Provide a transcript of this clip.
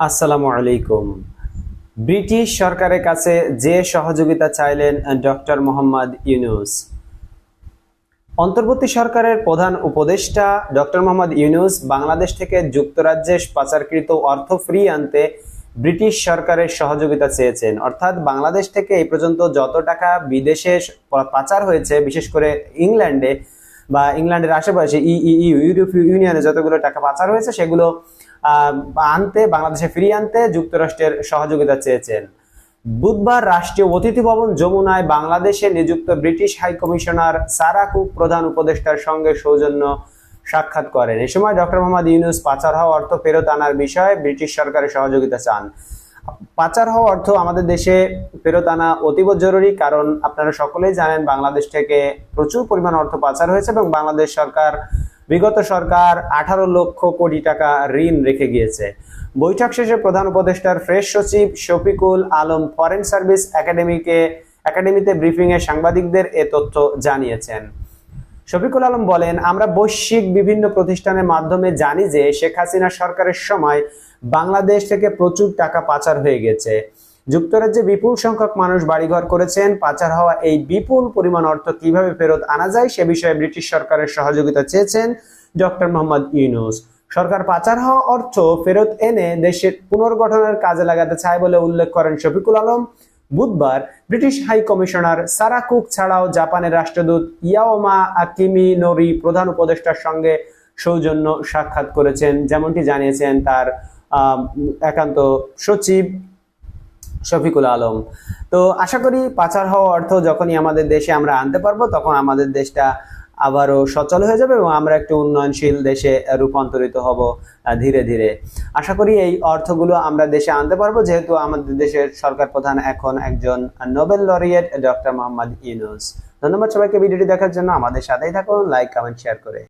আসসালামু আলাইকুম। ব্রিটিশ সরকারের কাছে যে সহযোগিতা চাইলেন ডক্টর মোহাম্মদ ইউনুস। অন্তর্বর্তী সরকারের প্রধান উপদেষ্টা ডক্টর মোহাম্মদ ইউনুস বাংলাদেশ থেকে যুক্তরাজ্যে পাচারকৃত অর্থ ফ্রি আনতে ব্রিটিশ সরকারের সহযোগিতা চেয়েছেন। অর্থাৎ বাংলাদেশ থেকে এই পর্যন্ত যত টাকা বিদেশে পাচার হয়েছে, বিশেষ করে ইংল্যান্ডে বা ইংল্যান্ডের আশেপাশে ই ইউ ইউরোপীয় ইউনিয়নে যতগুলো টাকা পাচার হয়েছে, সেগুলো আনতে, বাংলাদেশে ফিরিয়ে আনতে যুক্তরাষ্ট্রের সহযোগিতা চেয়েছেন। বুধবার রাষ্ট্রীয় অতিথি ভবন যমুনায় বাংলাদেশে নিযুক্ত British high commissioner Sarah Cook প্রধান উপদেষ্টার সঙ্গে সৌজন্য সাক্ষাৎ করেন। এ সময় ডক্টর মোহাম্মদ ইউনুস পাচার হওয়া অর্থ ফেরত আনার বিষয়ে ব্রিটিশ সরকারের সহযোগিতা চান। পাচার হওয়া অর্থ আমাদের দেশে ফেরত আনা অতীব জরুরি, কারণ আপনারা সকলেই জানেন বাংলাদেশ থেকে প্রচুর পরিমাণ অর্থ পাচার হয়েছে এবং বাংলাদেশ সরকার, বিগত সরকার আঠারো লক্ষ কোটি টাকা ঋণ রেখে গিয়েছে। বৈঠক শেষে প্রধান উপদেষ্টার ফ্রেশ সচিব শফিকুল আলম ফরেন সার্ভিস একাডেমিকে একাডেমিতে ব্রিফিং এ সাংবাদিকদের এ তথ্য জানিয়েছেন। শফিকুল আলম বলেন, আমরা বৈশ্বিক বিভিন্ন প্রতিষ্ঠানের মাধ্যমে জানি যে শেখ হাসিনা সরকারের সময় বাংলাদেশ থেকে প্রচুর টাকা পাচার হয়ে গেছে। যুক্তরাজ্যে বিপুল সংখ্যক মানুষ বাড়িঘর করেছেন। পাচার হওয়া এই বিপুল পরিমাণ অর্থ কীভাবে ফেরত আনা যায় সে বিষয়ে ব্রিটিশ সরকারের সহযোগিতা চেয়েছেন ডক্টর মোহাম্মদ ইউনুস। সরকার পাচার হওয়া অর্থ ফেরত এনে দেশের পুনর্গঠনের কাজে লাগাতে চায় বলে উল্লেখ করেন শফিকুল আলম। বুধবার British high commissioner Sarah Cook ছাড়াও জাপানের রাষ্ট্রদূত ইয়াওমা আকিমি নোরি প্রধান উপদেষ্টার সঙ্গে সৌজন্য সাক্ষাৎ করেছেন। যেমনটি জানিয়েছেন তার একান্ত সচিব শফিকুল আলম। তো আশা করি পাচার হওয়া অর্থ যখনই আমাদের দেশে আমরা আনতে পারব, তখন আমাদের দেশটা আবারও সচল হয়ে যাবে এবং আমরা একটি উন্নয়নশীল দেশে রূপান্তরিত হব ধীরে ধীরে। আশা করি এই অর্থগুলো আমরা দেশে আনতে পারব, যেহেতু আমাদের দেশের সরকার প্রধান এখন একজন Nobel laureate doctor Muhammad Yunus. ধন্যবাদ সবাইকে ভিডিওটি দেখার জন্য। আমাদের সাথেই থাকুন, লাইক, কমেন্ট, শেয়ার করে।